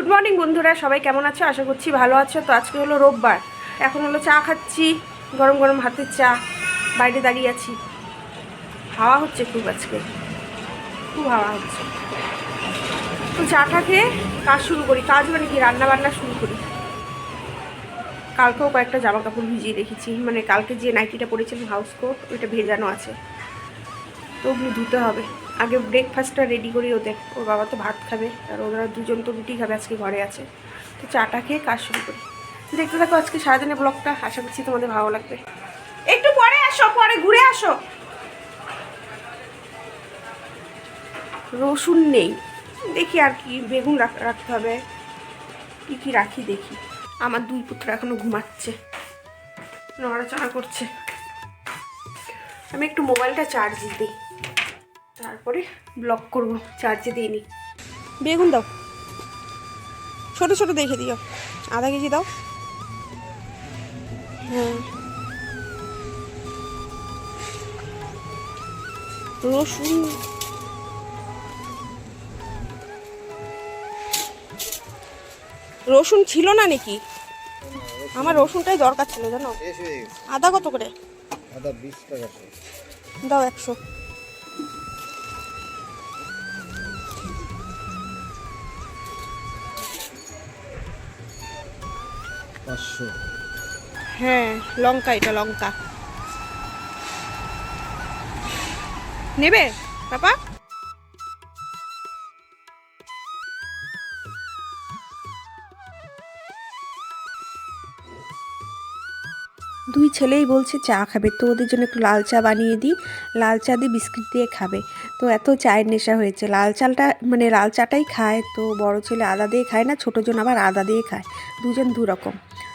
Good morning বন্ধুরা। সবাই কেমন আছো? আশা করছি ভালো আছো। তো আজকে হলো রোববার। এখন হলো চা খাচ্ছি, গরম গরম হাতের চা। বাইরে দাঁড়িয়ে আছি। হাওয়া হচ্ছে খুব আজকে। খুব হাওয়া হচ্ছে। তো চাটা খেয়ে কাজ শুরু করি। কাজ মানে কি? রান্না বান্না শুরু করি। কালকেও কয়েকটা জামা কাপড় ভিজিয়ে রেখেছি। মানে কালকে যে নাইটিটা পরেছিলাম হাউস কোট ওইটা ভেজানো আছে। তো ওগুলো ধুতে হবে। আগে ব্রেকফাস্টটা রেডি করি, ওদের, ওর বাবা তো ভাত খাবে, আর ওরা দুজন তো রুটি খাবে আজকে ঘরে আছে। তো চাটা খেয়ে কাজ শুরু করি। দেখতে থাকো আজকে সারাদিনের ব্লগটা আশা করছি তোমাদের ভালো লাগবে। একটু পরে আসো, পরে ঘুরে আসো। রসুন নেই। দেখি আর কি, বেগুন রাখ- রাখতে হবে। কি কি রাখি দেখি। আমার দুই পুত্র এখনও ঘুমাচ্ছে। নড়াচড়া করছে। আমি একটু মোবাইলটা চার্জ দিই। তারপরে ব্লক করব চার্জে দিইনি বেগুন দাও। ছোট ছোট দেখে দিও। আধা কেজি দাও। হ্যাঁ। রসুন। রসুন ছিল না নাকি? আমার রসুনটাই দরকার ছিল জানো? আদা কত করে? আদা বিশ টাকা করে। দাও একশো। পাঁচশো। হ্যাঁ লঙ্কা এটা লঙ্কা। নেবে পাপা? ছেলেই বলছে, চা খাবে। তো ওদের জন্য একটু লাল চা বানিয়ে দিই। লাল চা দিয়ে বিস্কিট দিয়ে খাবে। তো এত চায়ের নেশা হয়েছে। লাল চালটা মানে লাল চাটাই খায়। তো বড় ছেলে আদা দিয়ে খায় না, ছোটো জন আবার আদা দিয়ে খায়। দুজন দু রকম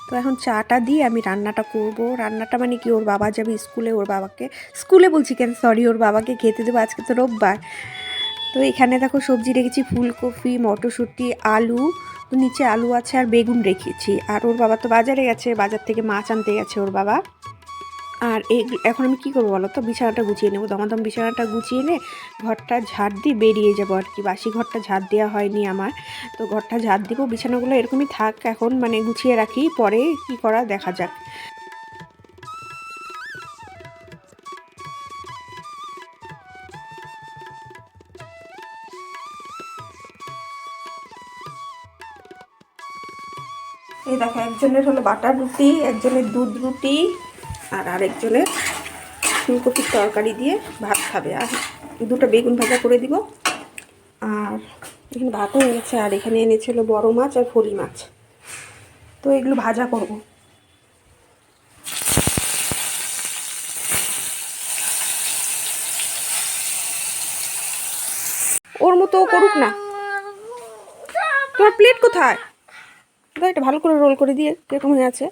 তো এখন চাটা দিয়ে আমি রান্নাটা করব। রান্নাটা মানে কি? ওর বাবা যাবে স্কুলে, ওর বাবাকে। স্কুলে বলছি কেন? সরি, ওর বাবাকে খেতে দেবো। আজকে তো রোববার। তো এখানে দেখো সবজি রেখেছি, ফুলকপি, মটরশুঁটি, আলু, তো নিচে আলু আছে আর বেগুন রেখেছি। আর ওর বাবা তো বাজারে গেছে, বাজার থেকে মাছ আনতে গেছে ওর বাবা। আর এই এখন আমি কী করব বলো তো? বিছানাটা গুছিয়ে নেব। দমাদম বিছানাটা গুছিয়ে নে ঘরটা ঝাড় দিয়ে বেরিয়ে যাব আর কি। বাসি ঘরটা ঝাড় দেওয়া হয়নি আমার। তো ঘরটা ঝাড় দিব, বিছানাগুলো এরকমই থাক এখন মানে গুছিয়ে রাখি। পরে কি করা দেখা যাক। এই দেখো, একজনের হলো বাটার রুটি, একজনের দুধ রুটি, আর আরেকজনের ফুলকপির তরকারি দিয়ে ভাত খাবে। আর দুটো বেগুন ভাজা করে দিব। আর এখানে ভাতও এনেছে, আর এখানে এনেছিল বড় মাছ আর ফলি মাছ। তো এগুলো ভাজা করব। ওর মতো করুক না। তোমার প্লেট কোথায়? দাও, এটা ভালো করে রোল করে দিয়ে কীরকম হয়ে আছে।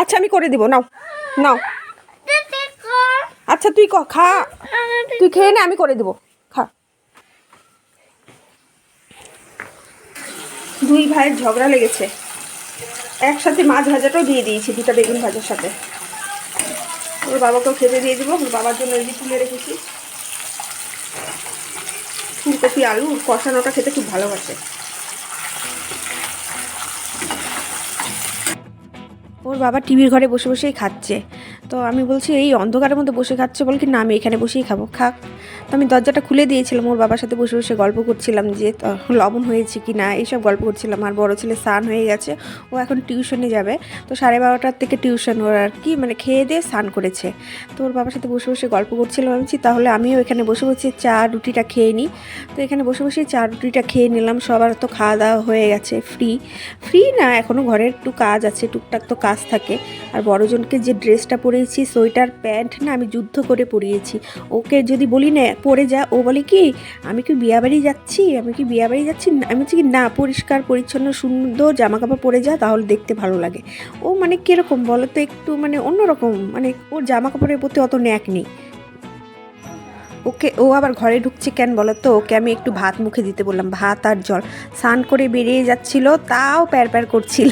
আচ্ছা আমি করে দিব, নাও নাও। আচ্ছা তুই খা। তুই খেয়ে নে, আমি করে দেবো, খা। দুই ভাইয়ের ঝগড়া লেগেছে। একসাথে মাছ ভাজাটাও দিয়ে দিয়েছি, দুটা বেগুন ভাজার সাথে। ওর বাবাকেও খেতে দিয়ে দিব, ওর বাবার জন্য এই তুলে রেখেছি। ফুলকপি, আলু কষানোটা খেতে খুব ভালোবাসে। ওর বাবা টিভির ঘরে বসে বসেই খাচ্ছে। তো আমি বলছি, এই অন্ধকারের মধ্যে বসে খাচ্ছে বল কি না, আমি এখানে বসেই খাব। খাক। আমি দরজাটা খুলে দিয়েছিলাম, ওর বাবার সাথে বসে বসে গল্প করছিলাম যে লবণ হয়েছে কি না? এইসব গল্প করছিলাম। আর বড় ছেলে স্নান হয়ে গেছে, ও এখন টিউশনে যাবে। তো সাড়ে বারোটার থেকে টিউশন ওর আর কি মানে খেয়ে দিয়ে স্নান করেছে। তো ওর বাবার সাথে বসে বসে গল্প করছিলাম ভাবছি তাহলে আমিও এখানে বসে বসে চা রুটিটা খেয়ে নিই। তো এখানে বসে বসে চা রুটিটা খেয়ে নিলাম, সবার তো খাওয়া দাওয়া হয়ে গেছে ফ্রি ফ্রি না এখনও ঘরের একটু কাজ আছে, টুকটাক তো কাজ থাকে। আর বড়জনকে যে ড্রেসটা পরিয়েছি সোয়েটার, প্যান্ট না আমি যুদ্ধ করে পরিয়েছি। ওকে যদি বলি না পরে যা। ও বলে কি, আমি কি বিয়াবাড়ি যাচ্ছি? আমি কি বিয়াবাড়ি যাচ্ছি? আমি বলছি কি, না, পরিষ্কার, পরিচ্ছন্ন, সুন্দর জামা কাপড় পরে যা, তাহলে দেখতে ভালো লাগে। ও মানে কীরকম বলো তো একটু মানে অন্যরকম মানে ওর জামা কাপড়ের প্রতি অত ন্যাক নেই। ওকে, ও আবার ঘরে ঢুকছে কেন বলো তো? ওকে আমি একটু ভাত মুখে দিতে বললাম, ভাত আর জল। স্নান করে বেরিয়ে যাচ্ছিল, তাও প্যার প্যার করছিল।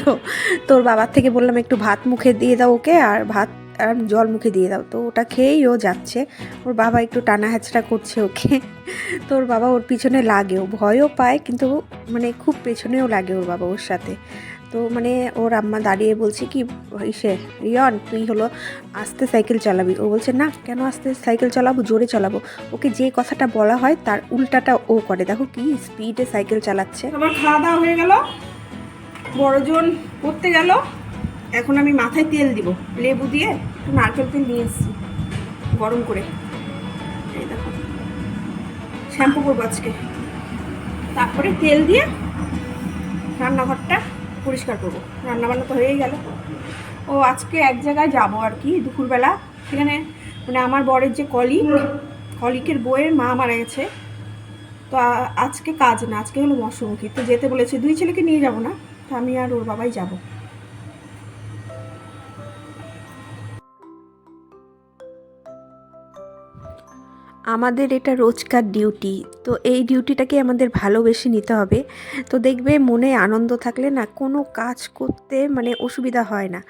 তোর বাবার থেকে বললাম, একটু ভাত মুখে দিয়ে দাও ওকে, আর ভাত আর জল মুখে দিয়ে দাও। তো ওটা খেয়েই ও যাচ্ছে। ওর বাবা একটু টানা হ্যাচড়া করছে ওকে। তো ওর বাবা ওর পিছনে লাগে। ও ভয়ও পায়, কিন্তু মানে খুব পেছনেও লাগে ওর বাবা ওর সাথে। তো মানে ওর আম্মা দাঁড়িয়ে বলছে কি, ইসে, রিয়ন, তুই হলো আস্তে সাইকেল চালাবি। ও বলছে, না, কেন আস্তে সাইকেল চালাবো? জোরে চালাবো। ওকে যে কথাটা বলা হয়, তার উল্টাটা ও করে। দেখো কি স্পিডে সাইকেল চালাচ্ছে। আমার খাওয়া দাওয়া হয়ে গেল। বড়জন করতে গেল। এখন আমি মাথায় তেল দিব। লেবু দিয়ে একটু নারকেল তেল নিয়ে এসেছি, গরম করে। শ্যাম্পু করব আজকে। তারপরে তেল দিয়ে রান্নাঘরটা পরিষ্কার করব। রান্নাবান্না তো হয়েই গেল। ও, আজকে এক জায়গায় যাব আর কি, দুপুরবেলা। সেখানে মানে আমার বরের যে কলিগ কলিকের বইয়ের মা মারা গেছে। তো আজকে কাজ না, আজকে হলো মশমুখী তো যেতে বলেছে, দুই ছেলেকে নিয়ে যাব না, তো আমি আর ওর বাবাই যাব। আমাদের এটা রোজকার ডিউটি তো এই ডিউটিটাকে আমাদের ভালোবেসে নিতে হবে। তো দেখবে মনে আনন্দ থাকলে না কোনো কাজ করতে মানে অসুবিধা হয় না।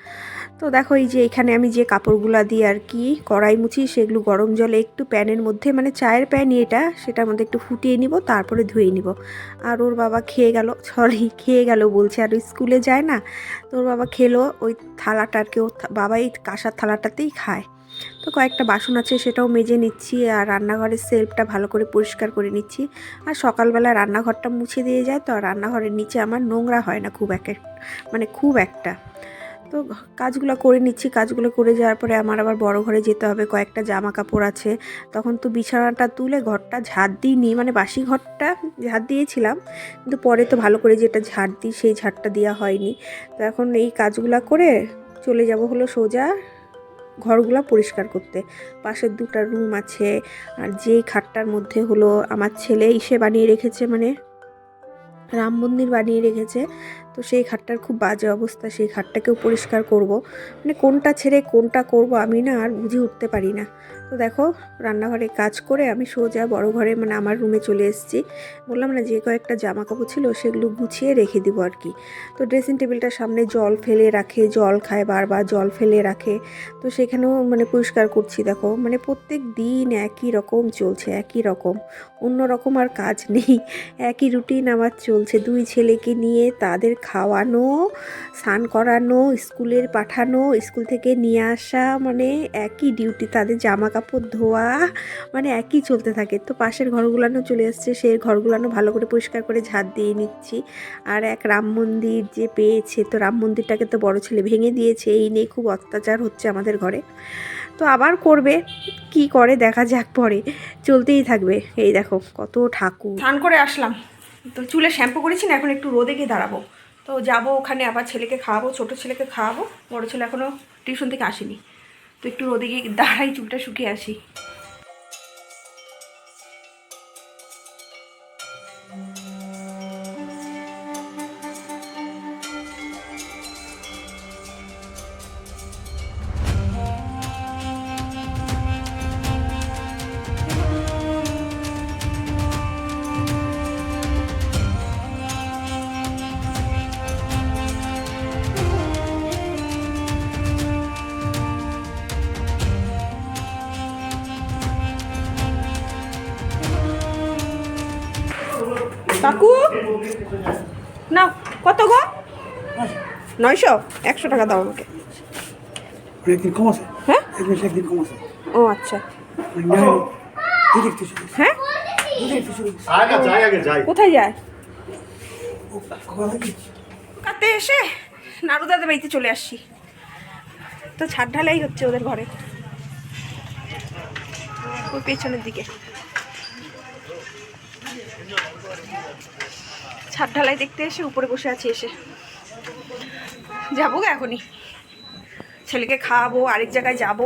তো দেখো এই যে এখানে আমি যে কাপড়গুলো দিয়ে আর কি কড়াই মুছি, সেগুলো গরম জলে একটু প্যানের মধ্যে মানে চায়ের প্যান এটা, সেটার মধ্যে একটু ফুটিয়ে নিব, তারপরে ধুয়ে নিব। আর ওর বাবা খেয়ে গেল সরি খেয়ে গেল বলছে, আর স্কুলে যায় না, তো ওর বাবা খেলো, ওই থালাটার কেউ বাবা এই কাঁসার থালাটাতেই খায়। তো কয়েকটা বাসন আছে, সেটাও মেজে নিচ্ছি আর রান্নাঘরের সেলফটা ভালো করে পরিষ্কার করে নিচ্ছি। আর সকালবেলা রান্নাঘরটা মুছে দিয়ে যায় তো রান্নাঘরের নিচে আমার নোংরা হয় না খুব এক এক- মানে খুব একটা। তো কাজগুলো করে নিচ্ছি, কাজগুলো করে যাওয়ার পরে আমার আবার বড় ঘরে যেতে হবে, কয়েকটা জামা কাপড় আছে। তখন তো বিছানাটা তুলে ঘরটা ঝাড় দিইনি মানে বাসি ঘরটা ঝাড় দিয়েছিলাম, কিন্তু পরে তো ভালো করে যেটা ঝাড় দিই সেই ঝাড়টা দেওয়া হয়নি। তো এখন এই কাজগুলো করে চলে যাব হলো সোজা ঘরগুলো পরিষ্কার করতে। পাশের দুটা রুম আছে, আর যেই খাটটার মধ্যে হলো আমার ছেলে ইসে বানিয়ে রেখেছে মানে রাম মন্দির বানিয়ে রেখেছে, তো সেই খাটটার খুব বাজে অবস্থা, সেই খাটটাকেও পরিষ্কার করব। মানে কোনটা ছেড়ে কোনটা করব আমি না আর বুঝে উঠতে পারি না। তো দেখো, রান্নাঘরে কাজ করে আমি সোজা বড় ঘরে মানে আমার রুমে চলে এসেছি। বললাম না যে কয়েকটা জামা কাপড় ছিল, সেগুলো গুছিয়ে রেখে দিব আর কি। তো ড্রেসিং টেবিলটার সামনে জল ফেলে রাখে, জল খায় বারবার, জল ফেলে রাখে। তো সেখানেও মানে পরিষ্কার করছি, দেখো। মানে প্রত্যেক দিন একই রকম চলছে, একই রকম। অন্য রকম আর কাজ নেই। একই রুটিন আমার চলছে। দুই ছেলেকে নিয়ে তাদের খাওয়ানো, স্নান করানো স্কুলের পাঠানো, স্কুল থেকে নিয়ে আসা মানে একই ডিউটি তাদের জামা কাপড় ধোয়া মানে একই চলতে থাকে। তো পাশের ঘরগুলানো চলে আসছে সেই ঘরগুলানো ভালো করে পরিষ্কার করে ঝাড় দিয়ে নিচ্ছি। আর এক রাম মন্দির যে পেয়েছে, তো রাম মন্দিরটাকে তো বড় ছেলে ভেঙে দিয়েছে, এই নিয়ে খুব অত্যাচার হচ্ছে আমাদের ঘরে। তো আবার করবে, কি করে দেখা যাক পরে, চলতেই থাকবে। এই দেখো, কত ঠাকুর। স্নান করে আসলাম। তো চুলে শ্যাম্পু করেছি না, এখন একটু রোদে গিয়ে দাঁড়াবো। তো যাব ওখানে, আবার ছেলেকে খাওয়াবো, ছোট ছেলেকে খাওয়াবো, বড় ছেলে এখনও টিউশন থেকে আসেনি। তো একটু রোদে গিয়ে দাঁড়াই চুলটা শুকিয়ে আসি। কাকু? না কত গো? নয়শো একশো টাকা দাও আমাকে। একদিন কম আছে? হ্যাঁ? এক একদিন কম আছে। ও আচ্ছা। হ্যাঁ? কোথায় যায়? কাতে এসে নাড়ুদাদের বাড়িতে চলে আসছি। তো ছাদ ঢালাই হচ্ছে ওদের ঘরে। ওই পেছনের দিকে। ছাদ ঢালাই দেখতে এসে উপরে বসে আছি এসে। যাব এখনই। ছেলেকে খাওয়াবো, আরেক জায়গায় যাব।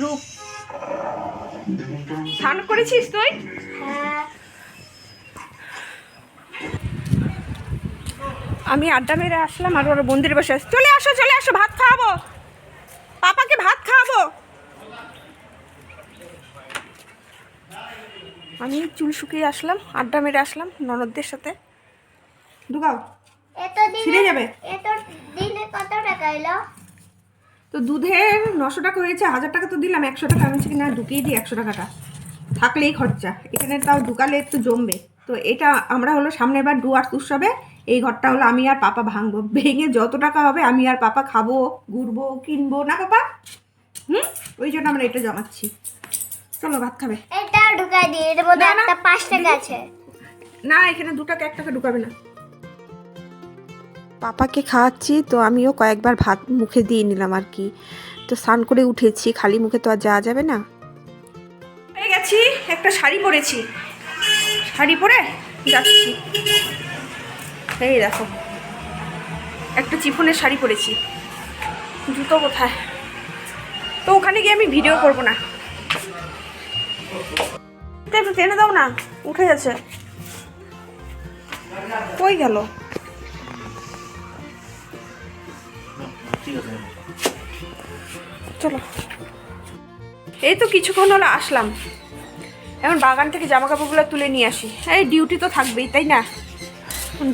রূপ, স্নান করেছিস তুই? আমি আড্ডা মেরে আসলাম আর ওরা মন্দিরে বসে চলে আসো চলে আসো, ভাত খাওয়াবো পাপাকে ভাত খাওয়াবো আমি চুল শুকিয়ে আসলাম আড্ডা মেরে আসলাম ননদদের সাথে। ঢুকাও ছিঁড়ে যাবে। এত কত টাকা এলো? তো দুধের নশো টাকা হয়েছে হাজার টাকা তো দিলাম একশো টাকা। আমি বলছি কি না ঢুকিয়ে দিই একশো টাকাটা। থাকলেই খরচা এখানে তাও ঢুকালে একটু জমবে। তো এটা আমরা হলো সামনের বার ডুয়ার্স উৎসবে এই ঘরটা হলো আমি আর পাপা ভাঙবো। ভেঙে যত টাকা হবে আমি আর পাপা খাব ঘুরবো কিনবো। না পাপা? হুম? ওই জন্য আমরা এটা জমাচ্ছি। চলো ভাত খাবে। এটা ঢুকাই দিই এর মধ্যে। একটা পাঁচ টাকা আছে। না এখানে দু টাকা এক টাকা ঢুকাবে না। পাপাকে খাওয়াচ্ছি তো আমিও কয়েকবার ভাত মুখে দিয়ে নিলাম আর কি। তো স্নান করে উঠেছি খালি মুখে তো আর যাওয়া যাবে না। হয়ে গেছি একটা শাড়ি পরেছি। শাড়ি পরে যাচ্ছি। এই দেখো একটা চিফনের শাড়ি পরেছি। জুতো কোথায়? তো ওখানে গিয়ে আমি ভিডিও করব না। একটু টেনে দাও না, উঠে গেছে। কই গেল? চলো। এই তো কিছুক্ষণ হলো, আসলাম। এখন বাগান থেকে জামা কাপড়গুলো তুলে নিয়ে আসি। এই ডিউটি তো থাকবেই, তাই না?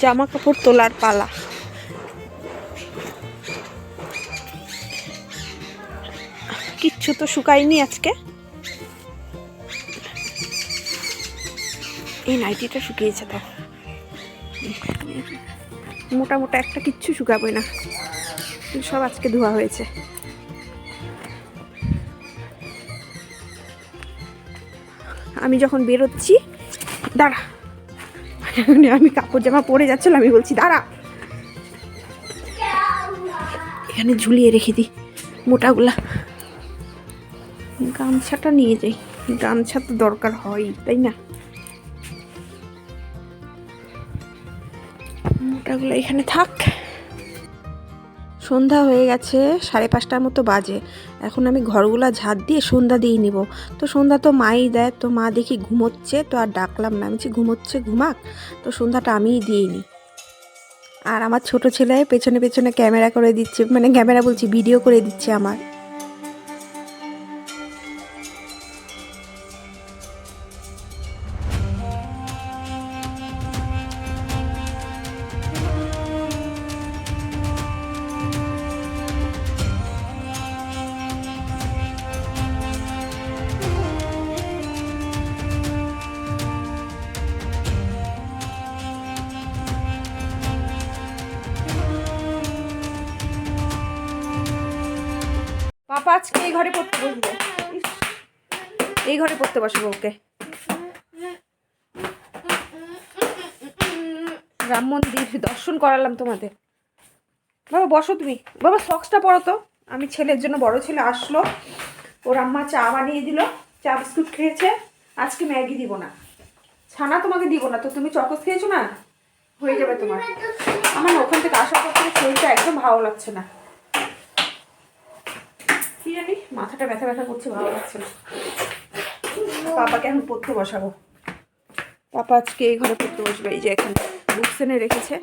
জামা কাপড় তোলার পালা। কিচ্ছু তো শুকায়নি আজকে। নাইটিটা শুকিয়েছে তো। মোটা মোটা একটা কিচ্ছু শুকাবে না। সব আজকে ধোয়া হয়েছে। আমি যখন বেরোচ্ছি, দাঁড়া। আমি কাপড় জামা পরে যাচ্ছিলাম, আমি বলছি, দাঁড়া। এখানে ঝুলিয়ে রেখে দিই, মোটাগুলা। গামছাটা নিয়ে যাই। গামছা তো দরকার হয় তাই না? মোটাগুলো এখানে থাক। সন্ধ্যা হয়ে গেছে, সাড়ে পাঁচটার মতো বাজে। এখন আমি ঘরগুলো ঝাড় দিয়ে সন্ধ্যা দিয়ে নিব। তো সন্ধ্যা তো মাই দেয়, তো মা দেখি ঘুমোচ্ছে, তো আর ডাকলাম না। আমি ঘুমোচ্ছে, ঘুমাক? তো সন্ধ্যাটা আমিই দিয়ে নিই। আর আমার ছোট ছেলে পেছনে পেছনে ক্যামেরা করে দিচ্ছে মানে ক্যামেরা বলছি, ভিডিও করে দিচ্ছে আমার। ঘরে পড়তে বসবো। এই ঘরে পড়তে বসবো ওকে। রাম মন্দির, দর্শন করালাম তোমাদের। বাবা, বসো তুমি। বাবা সক্সটা পরো তো। আমি ছেলের জন্য বড় ছেলে আসলো। ওর আম্মা চা বানিয়ে দিল, চা বিস্কুট খেয়েছে। আজকে ম্যাগি দিব না। ছানা তোমাকে দিব না তো, তুমি চকস খেয়েছো না? হয়ে যাবে তোমার। আমার ওখান থেকে আসার পর থেকে শরীরটা একদম ভালো লাগছে না। জানি মাথাটা ব্যথা ব্যথা করছে, ভালো লাগছে না। পাপাকে এখন পড়তে বসাবো। পাপা আজকে এই ঘরে পড়তে বসবে, এই যে এখানে বুকস এনে রেখেছে।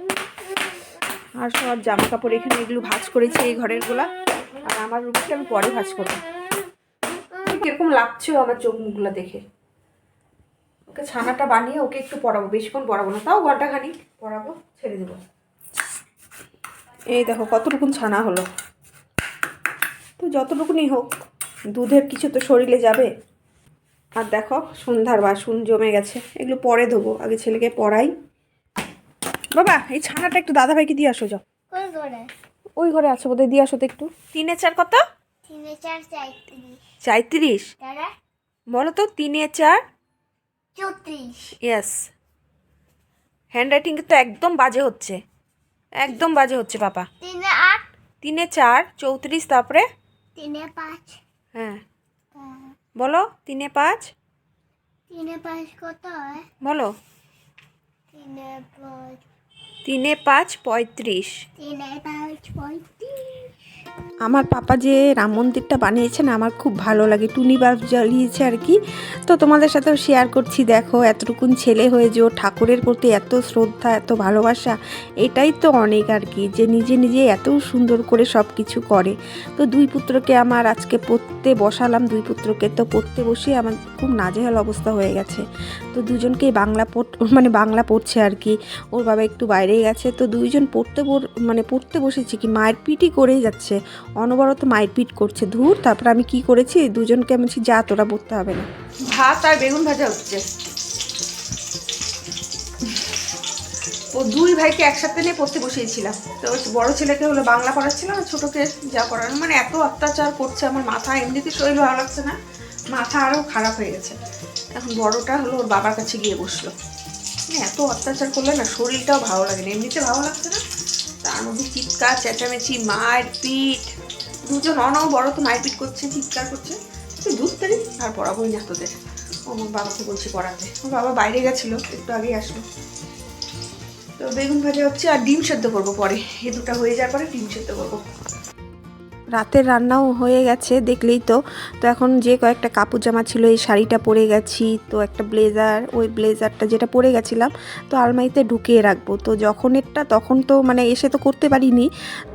আর সব জামা কাপড় এখানে, এগুলো ভাঁজ করেছি এই ঘরেরগুলা। আর আমার রুমটা আমি পরে ভাঁজ করব। কীরকম লাগছেও আমার চোখ মুখগুলো দেখে? ওকে ছানাটা বানিয়ে ওকে একটু পড়াবো, বেশিক্ষণ পড়াবো না। তাও ঘণ্টা খানি পড়াবো, ছেড়ে দেবো। এই দেখো কতটুকুন ছানা হলো। তো যতটুকুনি হোক দুধের কিছু তো শরীরে যাবে। আর দেখো সন্ধ্যার বাসন জমে গেছে। এগুলো পরে দেবো আগে ছেলেকে পড়াই। বাবা এই ছানাটা একটু দাদা ভাইকে দিয়ে আসো যাও। ওই ঘরে আছে বোধহয় দিয়ে আসো তো একটু। তিনে চার কত? তিনে চার চারত্রিশ চারত্রিশ বলো তো তিনে চার? চৌত্রিশ। ইয়েস হ্যান্ডরাইটিং তো একদম বাজে হচ্ছে। একদম বাজে হচ্ছে পাপা। তিনে আট? তিনে চার চৌত্রিশ তারপরে? তিনে পাঁচ। হ্যাঁ। বলো তিনে পাঁচ? তিনে পাঁচ কত হয়? বলো। তিনে পাঁচ। তিনে পাঁচ পঁয়ত্রিশ। তিনে পাঁচ পঁয়ত্রিশ। আমার পাপা যে রাম মন্দিরটা বানিয়েছেন, আমার খুব ভালো লাগে। টুনি বাল্ব জ্বালিয়েছে আর কি। তো তোমাদের সাথেও শেয়ার করছি, দেখো, এতটুকুন ছেলে হয়ে যে ঠাকুরের প্রতি এত শ্রদ্ধা, এত ভালোবাসা, এটাই তো অনেক আর কি, যে নিজে নিজে এত সুন্দর করে সব কিছু করে। তো দুই পুত্রকে আমার আজকে পড়তে বসালাম, দুই পুত্রকে তো পড়তে বসে আমার খুব নাজেহাল অবস্থা হয়ে গেছে। তো দুজনকেই বাংলা পড় মানে বাংলা পড়ছে আর কি, ওর বাবা একটু বাইরে গেছে। তো দুইজন পড়তে মানে পড়তে বসেছে কি মায়ের পিটি করেই যাচ্ছে। অনবরত মারপিট করছে। ধুর তারপর আমি কি করেছি? দুজনকে আমি বলছি, যা তোরা বলতে হবে না। ভাত আর বেগুন ভাজা হচ্ছে। ও দুই ভাইকে একসাথে নিয়ে পড়তে বসিয়েছিলাম। তো বড় ছেলেকে হলো বাংলা পড়াচ্ছিলাম আর ছোটোকে যা পড়ানো। মানে এত অত্যাচার করছে আমার মাথা এমনিতে শরীর ভালো লাগছে না। মাথা আরও খারাপ হয়ে গেছে। এখন বড়টা হলো ওর বাবার কাছে গিয়ে বসল। মানে এত অত্যাচার করলে না শরীরটাও ভালো লাগে না এমনিতে ভালো লাগছে না। মধ্যে চিৎকার, চেঁচামেচি মারপিট দুজন অনাও বড় তো মারপিট করছে, চিৎকার করছে। তুই দুধ তারি আর পড়াবোই না তোদের। আমার বাবাকে বলছি পড়াতে। আমার বাবা বাইরে গেছিল, একটু আগেই আসলো। তো বেগুন ভাজা হচ্ছে, আর ডিম সেদ্ধ করব পরে। এ দুটা হয়ে যাওয়ার পরে ডিম সেদ্ধ করব। রাতের রান্নাও হয়ে গেছে, দেখলেই তো। তো এখন যে কয়েকটা কাপড় জামা ছিল, এই শাড়িটা পরে গেছি, তো একটা ব্লেজার, ওই ব্লেজারটা যেটা পরে গেছিলাম, তো আলমারিতে ঢুকিয়ে রাখব। তো যখন এটা, তখন তো মানে এসে তো করতে পারিনি,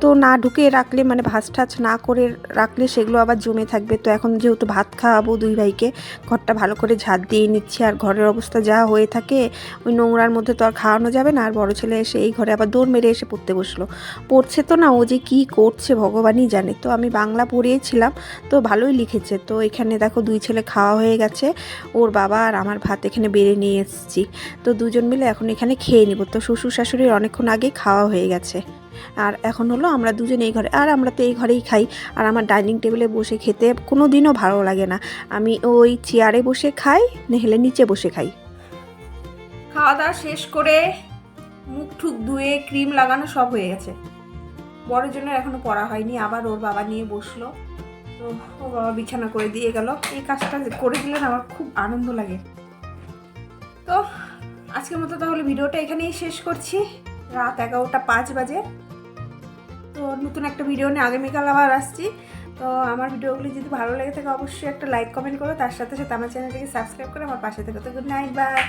তো না ঢুকিয়ে রাখলে মানে ভাজ টাজ না করে রাখলে সেগুলো আবার জমে থাকবে। তো এখন যেহেতু ভাত খাওয়াবো দুই ভাইকে, ঘরটা ভালো করে ঝাড় দিয়ে নিচ্ছি, আর ঘরের অবস্থা যা হয়ে থাকে, ওই নোংরার মধ্যে তো আর খাওয়ানো যাবে না, আর বড় ছেলে এসে এই ঘরে আবার দৌড় মেরে এসে পড়তে বসল। পড়ছে তো না, ও যে কি করছে ভগবানই জানে। তো আমি বাংলা পড়িয়েছিলাম তো ভালোই লিখেছে। তো এখানে দেখো দুই ছেলে খাওয়া হয়ে গেছে। ওর বাবা আর আমার ভাত এখানে বেড়ে নিয়ে এসেছি। তো দুজন মিলে এখন এখানে খেয়ে নিব। তো শ্বশুর শাশুড়ির অনেকক্ষণ আগেই খাওয়া হয়ে গেছে। আর এখন হলো আমরা দুজন এই ঘরে আর আমরা তো এই ঘরেই খাই। আর আমার ডাইনিং টেবিলে বসে খেতে কোনো দিনও ভালো লাগে না। আমি ওই চেয়ারে বসে খাই, নেহলে নিচে বসে খাই। খাওয়া দাওয়া শেষ করে মুখ ঠুক ধুয়ে ক্রিম লাগানো সব হয়ে গেছে। বড়ের জন্য এখনও পড়া হয়নি, আবার ওর বাবা নিয়ে বসল। তো ওর বাবা বিছানা করে দিয়ে গেল। এই কাজটা করে দিলেন আমার খুব আনন্দ লাগে। তো আজকের মতো তাহলে ভিডিওটা এখানেই শেষ করছি। রাত এগারোটা পাঁচ বাজে। তো নতুন একটা ভিডিও নিয়ে আগামীকাল আবার আসছি। তো আমার ভিডিওগুলি যদি ভালো লেগে থাকে অবশ্যই একটা লাইক, কমেন্ট করো। তার সাথে সাথে আমার চ্যানেলটাকে সাবস্ক্রাইব করে আমার পাশে থেকে তো গুড নাইট, বাই।